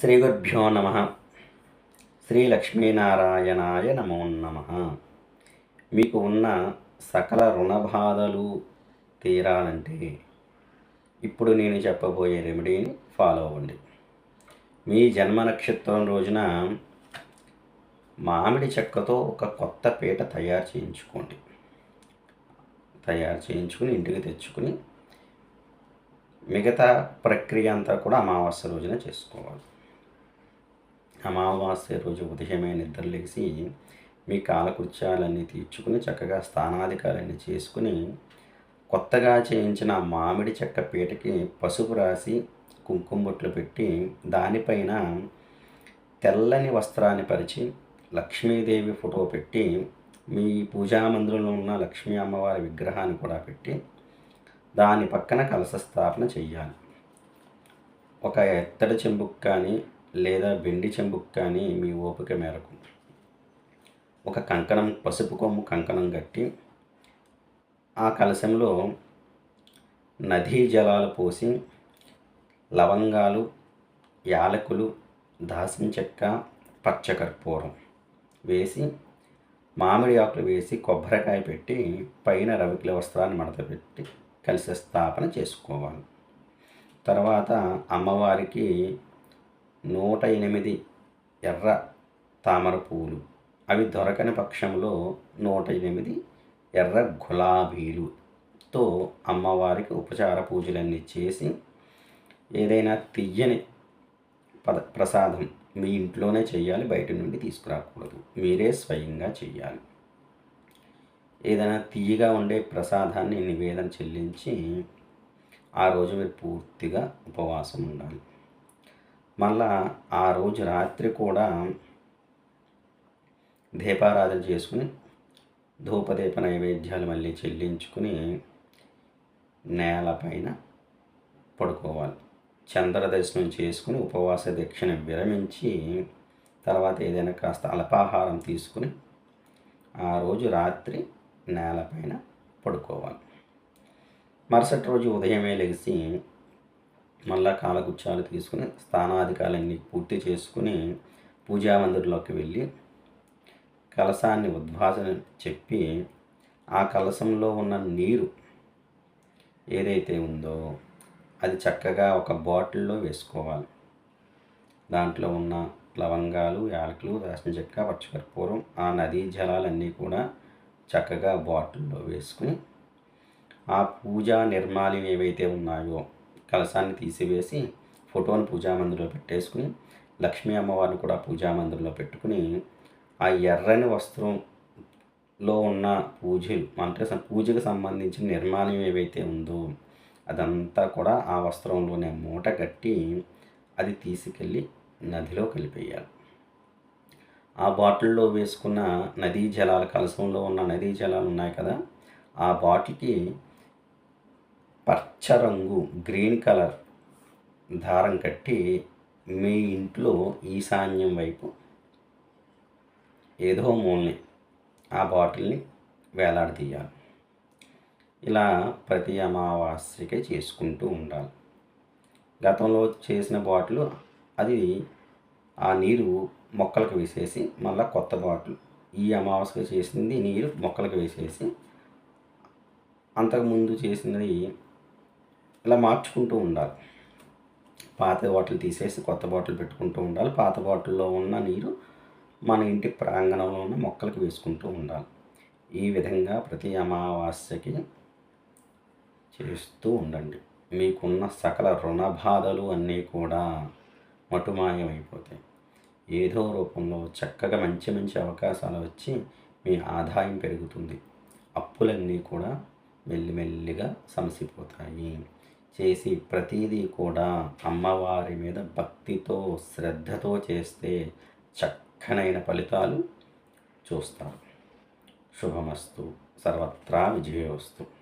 శ్రీ గురుభ్యో నమ. శ్రీ లక్ష్మీనారాయణాయ నమో నమ. మీకు ఉన్న సకల రుణ బాధలు తీరాలంటే ఇప్పుడు నేను చెప్పబోయే రెమెడీని ఫాలో అవ్వండి. మీ జన్మ నక్షత్రం రోజున మామిడి చెక్కతో ఒక కొత్త పీట తయారు చేయించుకోండి. తయారు చేయించుకుని ఇంటికి తెచ్చుకుని మిగతా ప్రక్రియ అంతా కూడా అమావాస్య రోజున చేసుకోవాలి. అమావాస్య రోజు ఉదయమే నిద్రలేసి మీ కాలకృత్యాలన్నీ తీర్చుకుని చక్కగా స్థానాధికారాన్ని చేసుకుని కొత్తగా చేయించిన మామిడి చెక్క పీటకి పసుపు రాసి కుంకుమ బొట్లు పెట్టి దానిపైన తెల్లని వస్త్రాన్ని పరిచి లక్ష్మీదేవి ఫోటో పెట్టి మీ పూజా మందిరంలో ఉన్న లక్ష్మీ అమ్మవారి విగ్రహాన్ని కూడా పెట్టి దాని పక్కన కలశ స్థాపన చెయ్యాలి. ఒక ఎత్తడి చెంబుకు కానీ లేదా వెండి చెంబుకు కానీ మీ ఓపిక మేరకు. ఒక కంకణం పసుపు కొమ్ము కంకణం కట్టి ఆ కలశంలో నదీ జలాలు పోసి లవంగాలు యాలకులు దాసిన చెక్క పచ్చకర్పూరం వేసి మామిడి ఆకులు వేసి కొబ్బరికాయ పెట్టి పైన రవికిల వస్త్రాన్ని మడత పెట్టి కలిసి స్థాపన చేసుకోవాలి. తర్వాత అమ్మవారికి నూట ఎనిమిది ఎర్ర తామర పువ్వులు అవి దొరకని పక్షంలో నూట ఎనిమిది ఎర్ర గులాబీలుతో అమ్మవారికి ఉపచార పూజలన్నీ చేసి ఏదైనా తియ్యని పద ప్రసాదం మీ ఇంట్లోనే చేయాలి బయట నుండి తీసుకురాకూడదు. మీరే స్వయంగా చేయాలి. ఏదైనా తీయగా ఉండే ప్రసాదాన్ని నివేదన చెల్లించి ఆ రోజు మీరు పూర్తిగా ఉపవాసం ఉండాలి. మళ్ళా ఆ రోజు రాత్రి కూడా దీపారాధన చేసుకుని ధూపదీప నైవేద్యాలు మళ్ళీ చెల్లించుకుని నేలపైన పడుకోవాలి. చంద్రదర్శనం చేసుకుని ఉపవాస దీక్షను విరమించి తర్వాత ఏదైనా కాస్త అల్పాహారం తీసుకుని ఆ రోజు రాత్రి నేలపైన పడుకోవాలి. మరుసటి రోజు ఉదయమే లేచి మళ్ళా కాలగుచ్చాలు తీసుకుని స్థానాధికాలన్నీ పూర్తి చేసుకుని పూజామందిరంలోకి వెళ్ళి కలశాన్ని ఉద్భాసన చెప్పి ఆ కలశంలో ఉన్న నీరు ఏదైతే ఉందో అది చక్కగా ఒక బాటిల్లో వేసుకోవాలి. దాంట్లో ఉన్న లవంగాలు యాలకులు దాచిన చెక్క పచ్చకర్పూరం ఆ నదీ జలాలన్నీ కూడా చక్కగా బాటిల్లో వేసుకుని ఆ పూజా నిర్మాల్యం ఏవైతే ఉన్నాయో కలశాన్ని తీసివేసి ఫోటోని పూజామందిరంలో పెట్టేసుకుని లక్ష్మీ అమ్మవారిని కూడా పూజా మందిరంలో పెట్టుకుని ఆ ఎర్రని వస్త్రంలో ఉన్న పూజలు అంటే పూజకు సంబంధించిన నిర్మాణం ఏవైతే ఉందో అదంతా కూడా ఆ వస్త్రంలోనే మూట కట్టి అది తీసుకెళ్ళి నదిలో కలిపేయాలి. ఆ బాటిల్లో వేసుకున్న నదీ జలాలు కలసంలో ఉన్న నదీ జలాలు ఉన్నాయి కదా ఆ బాటిల్కి పచ్చ రంగు గ్రీన్ కలర్ దారం కట్టి మీ ఇంట్లో ఈశాన్యం వైపు ఏదో మూలని ఆ బాటిల్ని వేలాడదీయాలి. ఇలా ప్రతి అమావాస్యకే చేసుకుంటూ ఉండాలి. గతంలో చేసిన బాటిల్ అది ఆ నీరు మొక్కలకు వేసేసి మళ్ళీ కొత్త బాటిల్. ఈ అమావాస్య చేసింది నీరు మొక్కలకు వేసేసి అంతకుముందు చేసినది ఇలా మార్చుకుంటూ ఉండాలి. పాత బాటిల్ తీసేసి కొత్త బాటిల్ పెట్టుకుంటూ ఉండాలి. పాత బాటిల్లో ఉన్న నీరు మన ఇంటి ప్రాంగణంలో ఉన్న మొక్కలకు వేసుకుంటూ ఉండాలి. ఈ విధంగా ప్రతి అమావాస్యకి చేస్తూ ఉండండి. మీకున్న సకల రుణ బాధలు అన్నీ కూడా మటుమాయమైపోతాయి. ఏదో రూపంలో చక్కగా మంచి మంచి అవకాశాలు వచ్చి మీ ఆదాయం పెరుగుతుంది. అప్పులన్నీ కూడా మెల్లిమెల్లిగా సమసిపోతాయి. చేసి ప్రతీదీ కూడా అమ్మవారి మీద భక్తితో శ్రద్ధతో చేస్తే చక్కనైన ఫలితాలు చూస్తారు శుభమస్తు. సర్వత్రా విజయోస్తు.